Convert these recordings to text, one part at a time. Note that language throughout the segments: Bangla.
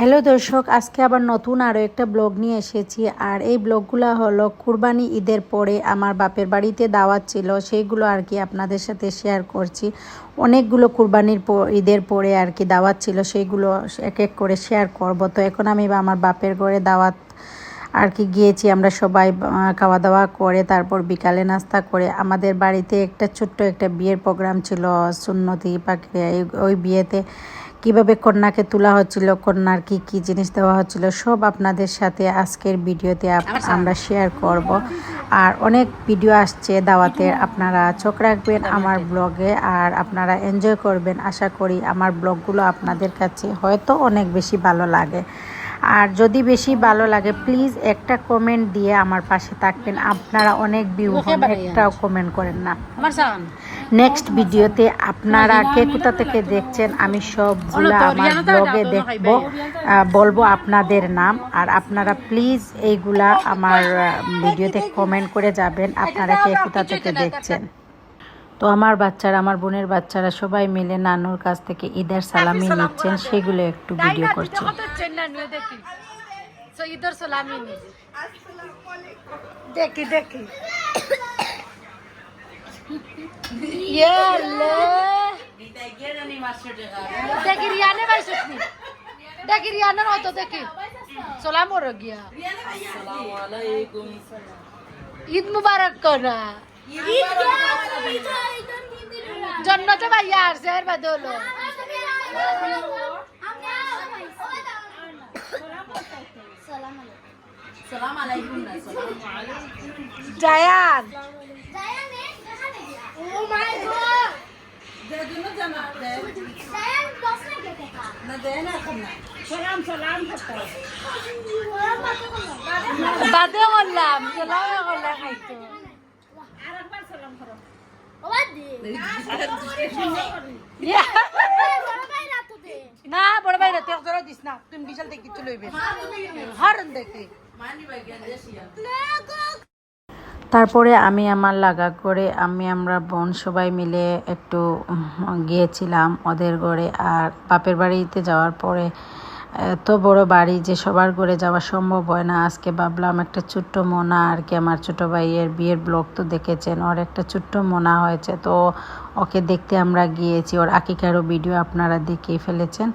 হ্যালো দর্শক, আজকে আবার নতুন আরও একটা ব্লগ নিয়ে এসেছি। আর এই ব্লগগুলো হলো কুরবানি ঈদের পরে আমার বাপের বাড়িতে দাওয়াত ছিল, সেইগুলো আর কি আপনাদের সাথে শেয়ার করছি। অনেকগুলো কুরবানির ঈদের পরে আর কি দাওয়াত ছিল, সেইগুলো এক এক করে শেয়ার করব। তো এখন আমি আমার বাপের ঘরে দাওয়াত আর কি গিয়েছি, আমরা সবাই খাওয়া দাওয়া করে, তারপর বিকালে নাস্তা করে। আমাদের বাড়িতে একটা ছোট্ট একটা বিয়ের প্রোগ্রাম ছিল, সুন্নতি পাখিরা ওই বিয়েতে কীভাবে কন্যাকে তোলা হচ্ছিল কন্যার কি কি জিনিস দেওয়া হচ্ছিল সব আপনাদের সাথে আজকের ভিডিওতে আমরা শেয়ার করব। আর অনেক ভিডিও আসছে দাওয়াতের আপনারা চোখ রাখবেন আমার ব্লগে আর আপনারা এনজয় করবেন। আশা করি আমার ব্লগগুলো আপনাদের কাছে হয়তো অনেক বেশি ভালো লাগে। আর যদি বেশি ভালো লাগে প্লিজ একটা কমেন্ট দিয়ে আমার পাশে থাকবেন। আপনারা অনেক ভিউ একটাও কমেন্ট করেন না। নেক্সট ভিডিওতে আপনারা কে কোথা থেকে দেখছেন আমি সবগুলো আমার ব্লগে দেখব। বলব আপনাদের নাম। আর আপনারা প্লিজ এইগুলা আমার ভিডিওতে কমেন্ট করে যাবেন। আপনারা কে কোথা থেকে দেখছেন? তো আমার বাচ্চারা আমার বোনের বাচ্চারা সবাই মিলে নানুর কাছ থেকে ঈদের সালামি নিচ্ছেন সেগুলো একটু ভিডিও করছি। দেখি। সো ইধর সালামি নি দেখি দেখি। দেখি রিয়ানে ভাই সুতনি দেখি রিয়ানের হতো দেখি। সালাম ওর গিয়া। ঈদ মুবারক করা জন্নতে ভাইয়া আসছে এর বাদে হলো জায়ান বাদে করলাম সালাম করলাম খাইতো। না বড় ভাই রাতে অজরা দিস না তুমি বিশাল থেকে কিছু লইবে হরন দেখে তারপরে আমি আমার লাগা করে আমি আমরা বোন সবাই মিলে একটু গিয়েছিলাম ওদের ঘরে আর বাপের বাড়িতে যাওয়ার পরে এত বড় বাড়ি যে সবার ঘরে যাওয়া সম্ভব হয় না। আজকে ভাবলাম একটা ছোট্ট মোনা আর কি আমার ছোট ভাইয়ের বিয়ের ব্লগ তো দেখেছেন ওর একটা ছোট্ট মোনা হয়েছে। তো ওকে দেখতে আমরা গিয়েছি ওর আকিকারও ভিডিও আপনারা দেখেই ফেলেছেন।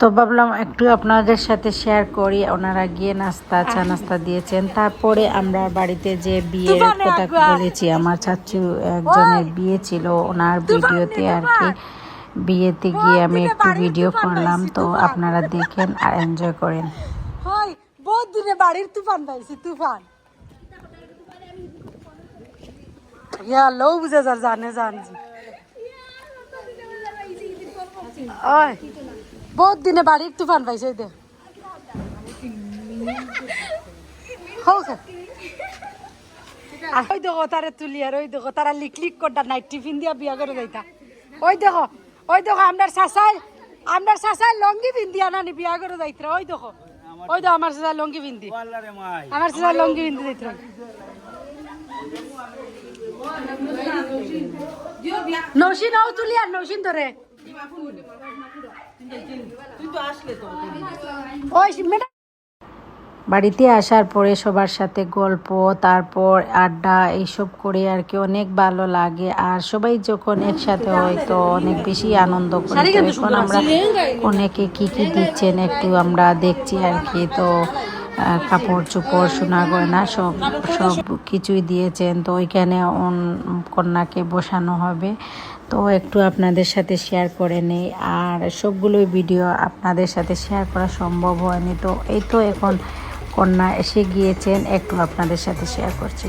তো ভাবলাম একটু আপনাদের সাথে শেয়ার করি ওনারা গিয়ে নাস্তা চা নাস্তা দিয়েছেন। তারপরে আমরা বাড়িতে যে বিয়ের কথা বলেছি আমার চাচু একজনের বিয়ে ছিল ওনার ভিডিওতে আর কি। বিয়েতে গিয়ে আমি একটু ভিডিও করলাম তো আপনারা দেখেন আর এনজয় করেন। হয় বহুত দূরে বাড়ির তুফান পাইছি তুফান। ইয়া লো বুঝে যার জানে জানছি ওই বহুত দিনে বাড়ির তুফান পাইছে দে ওই দেখো তারে তুলি আর ওই দেখো তারা লিক লিক করটা নাইট টিফিন দিয়া বিয়া করে যাইতা। ওই দেখো ওই দেখো আপনার শাসায় আপনার শাসায় লঙ্গি বিন্দি আনানি বিয়া করে দায়িত্ব ওই দেখো। ওই দেখো আমার শাসাই লঙ্গি বিন্দি। আমার শাসাই লঙ্গি বিন্দি দিতে নৌসিন ও তুলি আর নৌসিন ধরে। ওই মেয়েটা বাড়িতে আসার পরে সবার সাথে গল্প, তারপর আড্ডা এইসব করে আর কি অনেক ভালো লাগে। আর সবাই যখন একসাথে হয় তো অনেক বেশি আনন্দ করি। এখন আমরা অনেকে কি কি দিচ্ছেন একটু আমরা দেখছি আর কি। তো কাপড় চোপড়, সোনা গয়না সব সব কিছুই দিয়েছেন। তো ওইখানে কন্যাকে বসানো হবে। তো একটু আপনাদের সাথে শেয়ার করে নেই। আর সবগুলোই ভিডিও আপনাদের সাথে শেয়ার করা সম্ভব হয়নি। তো এই তো এখন কন্যা এসে গিয়েছেন একটু আপনাদের সাথে শেয়ার করছি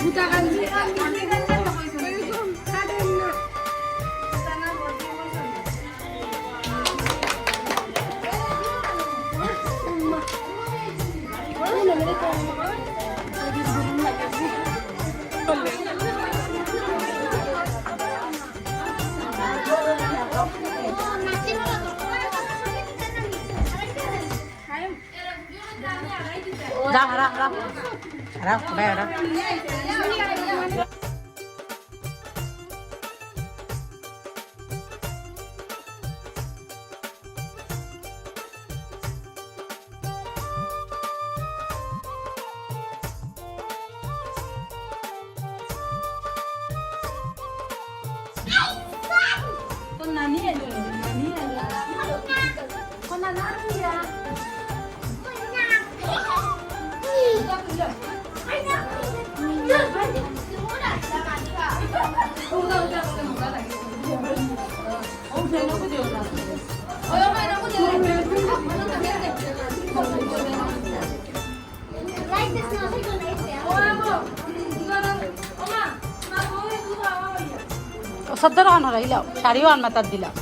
Buta kan? 动的。好了好了，好了，হারা সদ্য রান হরাইলাও শাড়িও আন মাতার দিলাম